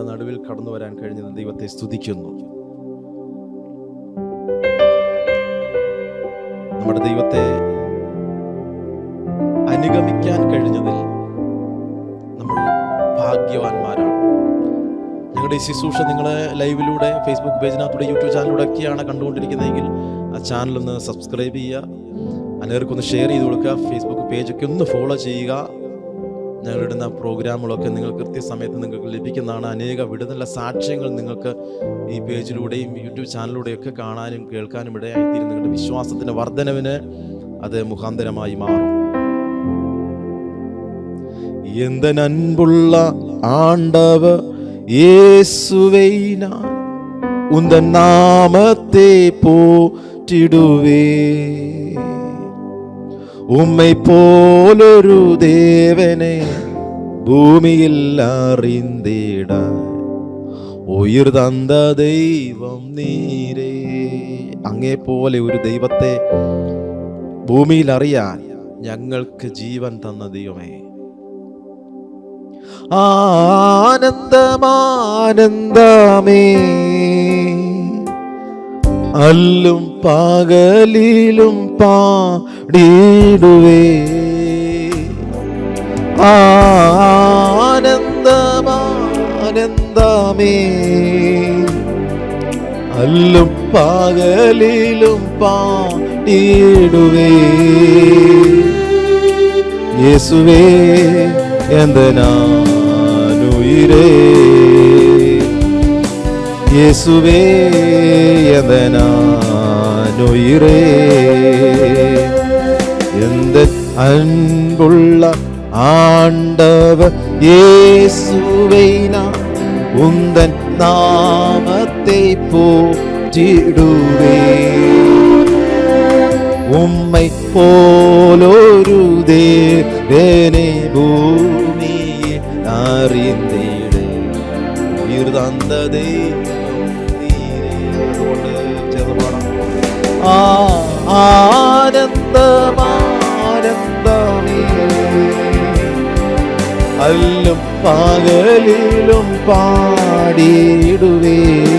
ഞങ്ങളുടെ നടുവിൽ കടന്നു വരാൻ കഴിഞ്ഞത് ദൈവത്തെ സ്തുതിക്കുന്നു. നമ്മുടെ ദൈവത്തെ അനുഗമിക്കാൻ കഴിഞ്ഞതിൽ നമ്മൾ ഭാഗ്യവാന്മാരാണ്. ഞങ്ങളുടെ ഈ ശുശ്രൂഷ നിങ്ങൾ ലൈവിലൂടെ ഫേസ്ബുക്ക് പേജിനകത്തൂടെ യൂട്യൂബ് ചാനലിലൂടെ ഒക്കെയാണ് കണ്ടുകൊണ്ടിരിക്കുന്നതെങ്കിൽ ആ ചാനലൊന്ന് സബ്സ്ക്രൈബ് ചെയ്യുക. അനേർക്കൊന്ന് ഷെയർ ചെയ്ത് കൊടുക്കുക. ഫേസ്ബുക്ക് പേജൊക്കെ ഒന്ന് ഫോളോ ചെയ്യുക. ഞങ്ങളിടുന്ന പ്രോഗ്രാമുകളൊക്കെ നിങ്ങൾ കൃത്യസമയത്ത് നിങ്ങൾക്ക് ലഭിക്കുന്നതാണ്. അനേക വിടുതല സാക്ഷ്യങ്ങൾ നിങ്ങൾക്ക് ഈ പേജിലൂടെയും യൂട്യൂബ് ചാനലിലൂടെയും ഒക്കെ കാണാനും കേൾക്കാനും ഇടയായിത്തീരും നിങ്ങളുടെ വിശ്വാസത്തിന്റെ വർധനവിന് അത് മുഖാന്തരമായി മാറും. എന്ത അൻപുള്ള ആണ്ടവ യേസുവൈ നാമത്തെ പോറ്റിടുവേ. ഉമ്മൈ പോലൊരു ദേവനെ ഭൂമിയിൽ അറിന്തിട. ഉയർ തന്ത ദൈവം നീരേ. അങ്ങേ പോലെ ഒരു ദൈവത്തെ ഭൂമിയിൽ അറിയാൻ ഞങ്ങൾക്ക് ജീവൻ തന്ന ദൈവമേ. ആനന്ദമാനന്ദമേ. അല്ലും പകലിലും പാടിടുവേ. ആനന്ദമാനന്ദമേ. അല്ലും പകലിലും പാടിടുവേ. യേസുവേ എന്തനാനുയിരേ യേസുവേ എന്തനാനുയിരേ എന്ത് അൻപുള്ള ആണ്ടവ യേസുവേ நான் ഉന്തൻ നാമത്തെ പോറ്റിടുവേ ഉമ്മൈ പോലൊരു ദേവനെ ഭൂമിയെ അറിന്തേടെ ഉയർന്ന ദൈവം ആനന്ദമാനന്ദമേ. അല്ലും പകലിലും പാടിയിടുവേ.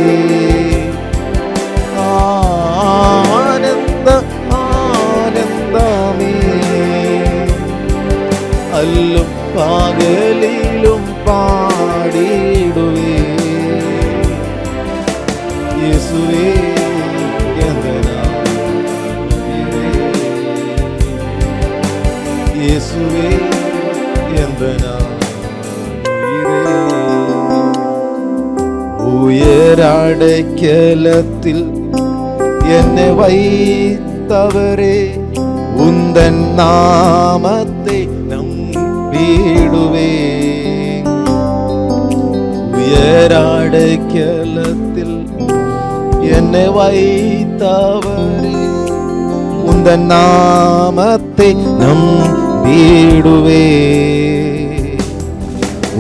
ഉയരടയ്ക്കലത്തിൽ എന്നെ വൈത്തവരെ ഉന്തൻ നാമത്തെ നമ്പിടുവേ ഉയരടയ്ക്കലത്തിൽ എന്നെ വൈത്തവരെ ഉന്തൻ നാമത്തെ നമ്പിടുവേ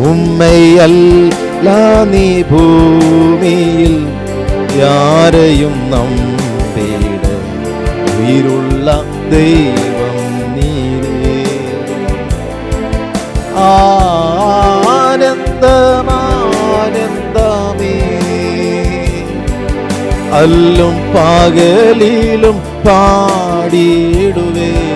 ഉമ്മയല്ല നീ ഭൂമിയിൽ യാരെയും നമ്പേട്. ഉயிருള്ള ദൈവം നീരേ. ആനന്ദമാനന്ദമേ. അല്ലും പകലിലും പാടിയിടുവേ.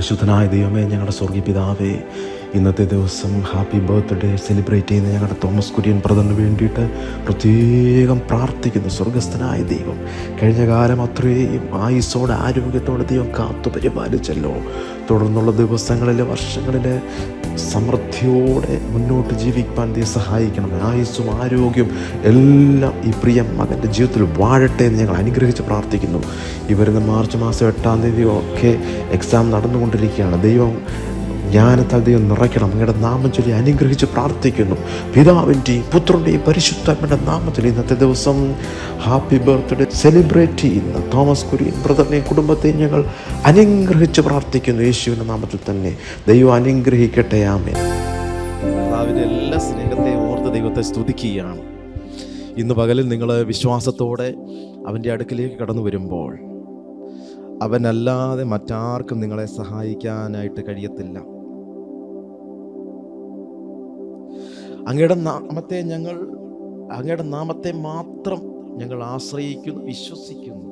പരിശുദ്ധനായ ദൈവമേ ഞങ്ങളുടെ സ്വർഗീയ പിതാവേ ഇന്നത്തെ ദിവസം ഹാപ്പി ബർത്ത്ഡേ സെലിബ്രേറ്റ് ചെയ്യുന്ന ഞങ്ങളുടെ തോമസ് കുര്യൻ ബ്രദറിന് വേണ്ടിയിട്ട് പ്രത്യേകം പ്രാർത്ഥിക്കുന്നു. സ്വർഗസ്ഥനായ ദൈവം കഴിഞ്ഞ കാലം അത്രയും ആയുസോടെ ആരോഗ്യത്തോടെ ദൈവം കാത്തു പരിപാലിച്ചല്ലോ. തുടർന്നുള്ള ദിവസങ്ങളിലെ വർഷങ്ങളിലെ സമൃദ്ധിയോടെ മുന്നോട്ട് ജീവിക്കാൻ ദൈവം സഹായിക്കണം. ആയുസ്സും ആരോഗ്യവും എല്ലാം ഈ പ്രിയ മകന്റെ ജീവിതത്തിൽ വാഴട്ടെ എന്ന് ഞങ്ങൾ അനുഗ്രഹിച്ച് പ്രാർത്ഥിക്കുന്നു. ഈ വരുന്ന മാർച്ച് മാസം എട്ടാം തീയതി ഒക്കെ എക്സാം നടന്നുകൊണ്ടിരിക്കുകയാണ്. ദൈവം ജ്ഞാനത്താൽ ദൈവം നിറയ്ക്കണം. അങ്ങയുടെ നാമം ചൊല്ലി അനുഗ്രഹിച്ച് പ്രാർത്ഥിക്കുന്നു. പിതാവിന്റെയും പുത്രന്റെയും പരിശുദ്ധാത്മന്റെ നാമത്തിൽ ഇന്നത്തെ ദിവസം ഹാപ്പി ബർത്ത്ഡേ സെലിബ്രേറ്റ് ചെയ്യുന്ന തോമസ് കുര്യൻ ബ്രദറിനെയും കുടുംബത്തെയും ഞങ്ങൾ അനുഗ്രഹിച്ച് പ്രാർത്ഥിക്കുന്നു. യേശുവിന്റെ നാമത്തിൽ തന്നെ ദൈവം അനുഗ്രഹിക്കട്ടെ. ആമേ എല്ലാ സ്നേഹത്തെയും ഓർത്ത് ദൈവത്തെ സ്തുതിക്കുകയാണ്. ഇന്ന് പകലിൽ നിങ്ങൾ വിശ്വാസത്തോടെ അവന്റെ അടുക്കിലേക്ക് കടന്നു വരുമ്പോൾ അവനല്ലാതെ മറ്റാർക്കും നിങ്ങളെ സഹായിക്കാനായിട്ട് കഴിയത്തില്ല. അങ്ങയുടെ നാമത്തെ ഞങ്ങൾ അങ്ങയുടെ നാമത്തെ മാത്രം ഞങ്ങൾ ആശ്രയിക്കുന്നു വിശ്വസിക്കുന്നു.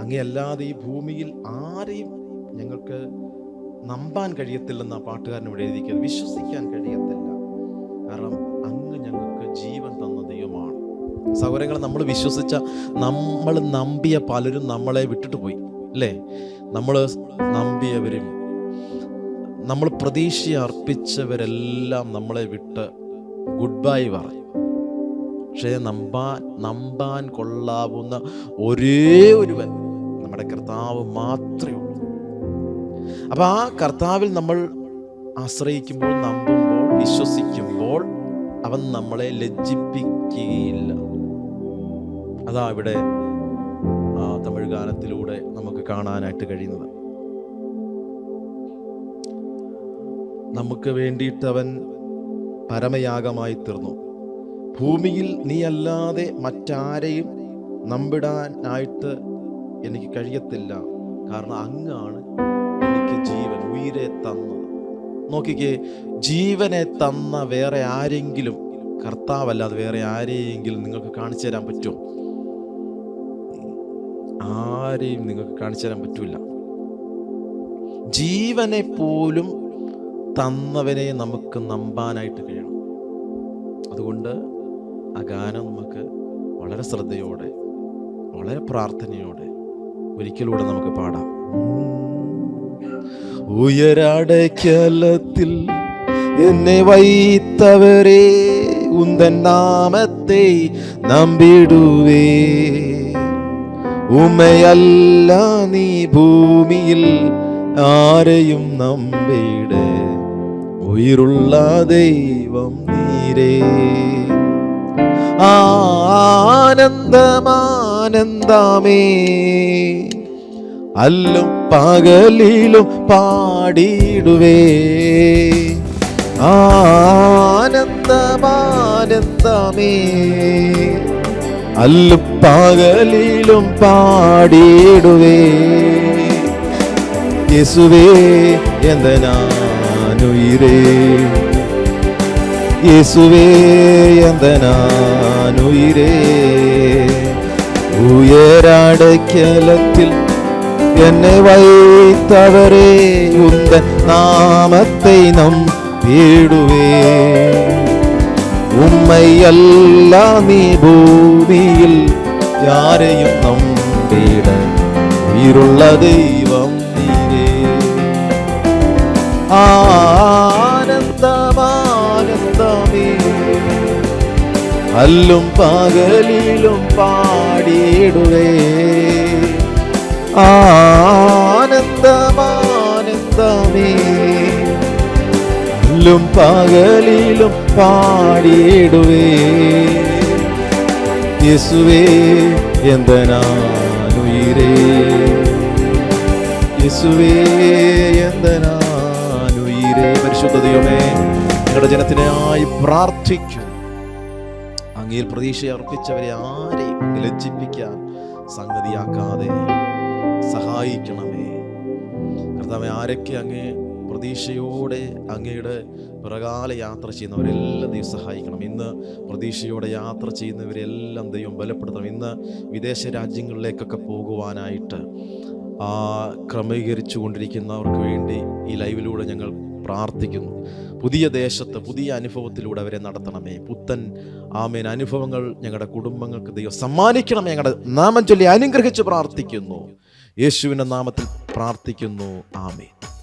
അങ്ങയല്ലാതെ ഈ ഭൂമിയിൽ ആരെയും ഞങ്ങൾക്ക് നമ്പാൻ കഴിയത്തില്ലെന്ന പാട്ടുകാരൻ ഇവിടെ എഴുതിക്കുന്നത് വിശ്വസിക്കാൻ കഴിയത്തില്ല. കാരണം അങ്ങ് ഞങ്ങൾക്ക് ജീവൻ തന്ന ദൈവമാണ്. സൗകര്യങ്ങൾ നമ്മൾ വിശ്വസിച്ച നമ്മൾ നമ്പിയ പലരും നമ്മളെ വിട്ടിട്ട് പോയി അല്ലേ? നമ്മൾ നമ്പിയവരും. നമ്മൾ പ്രതീക്ഷ അർപ്പിച്ചവരെല്ലാം നമ്മളെ വിട്ട് ഗുഡ് ബൈ പറയും. പക്ഷേ നമ്പാൻ നമ്പാൻ കൊള്ളാവുന്ന ഒരേ ഒരുവൻ നമ്മുടെ കർത്താവ് മാത്രമേ ഉള്ളൂ. അപ്പം ആ കർത്താവിൽ നമ്മൾ ആശ്രയിക്കുമ്പോൾ നമ്പുമ്പോൾ വിശ്വസിക്കുമ്പോൾ അവൻ നമ്മളെ ലജ്ജിപ്പിക്കുകയില്ല. അതാ ഇവിടെ തമിഴ് ഗാനത്തിലൂടെ നമുക്ക് കാണാനായിട്ട് കഴിയുന്നത്. നമുക്ക് വേണ്ടിയിട്ട് അവൻ പരമയാഗമായി തീർന്നു ഭൂമിയിൽ നീ അല്ലാതെ മറ്റാരെയും നമ്പിടാനായിട്ട് എനിക്ക് കഴിയത്തില്ല. കാരണം അങ്ങാണ് എനിക്ക് ജീവൻ ഉയരെ തന്നത്. നോക്കിക്കേ ജീവനെ തന്ന വേറെ ആരെങ്കിലും കർത്താവല്ലാതെ വേറെ ആരെയെങ്കിലും നിങ്ങൾക്ക് കാണിച്ചു തരാൻ പറ്റുമോ? ആരെയും നിങ്ങൾക്ക് കാണിച്ചു തരാൻ പറ്റൂല. ജീവനെ പോലും തന്നവനെ നമുക്ക് നമ്പാനായിട്ട് കഴിയണം. അതുകൊണ്ട് ആ ഗാനം നമുക്ക് വളരെ ശ്രദ്ധയോടെ വളരെ പ്രാർത്ഥനയോടെ ഒരിക്കലൂടെ നമുക്ക് പാടാം. ഉയരടയ്ക്കലത്തിൽ എന്നെ വൈത്തവരേ ഉന്തൻ നാമത്തെ നമ്പിടുവേ. ഉമയല്ല നീ ഭൂമിയിൽ ആരെയും നമ്പിട. ഉயிருള്ള ദൈവം നീരേ. ആനന്ദമാനന്ദമേ. അല്ലും പകലിലും പാടിയിടുവേ. ആനന്ദമാനന്ദമേ. അല്ലും പകലിലും പാടിയിടുവേ. യേസുവേ എന്തനാനുയിരേ യേസുവേ എന്തനാനുയിരേ ഉയരടയ്ക്കലത്തിൽ എന്നെ വൈത്തവരേ ഉന്തൻ നാമത്തെ നം പീടുവേ ഉമ്മയല്ല നീ ഭൂമിയിൽ ആരെയും നമ്പിട ഉயிருള്ള ദൈവം നീരേ അല്ലും പകലിലും പാടിയിടുവേ. ആനന്ദമാനന്ദമേ. അല്ലും പകലിലും പാടിയിടുവേ. യേസുവേ എന്തനാനുയിരേ യേസുവേ എന്തനാനുയിരേ പരിശുദ്ധ ദൈവമേ ഞങ്ങളുടെ ജനത്തിനായി പ്രാർത്ഥിക്കും അങ്ങയിൽ പ്രതീക്ഷ അർപ്പിച്ചവരെ ആരെയും ലജ്ജിപ്പിക്കാൻ സംഗതിയാക്കാതെ സഹായിക്കണമേ. കർത്താവെ ആരൊക്കെ അങ്ങേ പ്രതീക്ഷയോടെ അങ്ങയുടെ പിറകാല യാത്ര ചെയ്യുന്നവരെല്ലാം ദൈവം സഹായിക്കണം. ഇന്ന് പ്രതീക്ഷയോടെ യാത്ര ചെയ്യുന്നവരെല്ലാം ദൈവം ബലപ്പെടുത്തണം. ഇന്ന് വിദേശ രാജ്യങ്ങളിലേക്കൊക്കെ പോകുവാനായിട്ട് ക്രമീകരിച്ചു കൊണ്ടിരിക്കുന്നവർക്ക് വേണ്ടി ഈ ലൈവിലൂടെ ഞങ്ങൾ പ്രാർത്ഥിക്കുന്നു. പുതിയ ദേശത്ത് പുതിയ അനുഭവത്തിലൂടെ അവരെ നടത്തണമേ. പുത്തൻ ആമേൻ. അനുഭവങ്ങൾ ഞങ്ങളുടെ കുടുംബങ്ങൾക്ക് ദൈവം സമ്മാനിക്കണമേ. ഞങ്ങളുടെ നാമം ചൊല്ലി അനുഗ്രഹിച്ച് പ്രാർത്ഥിക്കുന്നു. യേശുവിന്റെ നാമത്തിൽ പ്രാർത്ഥിക്കുന്നു. ആമേൻ.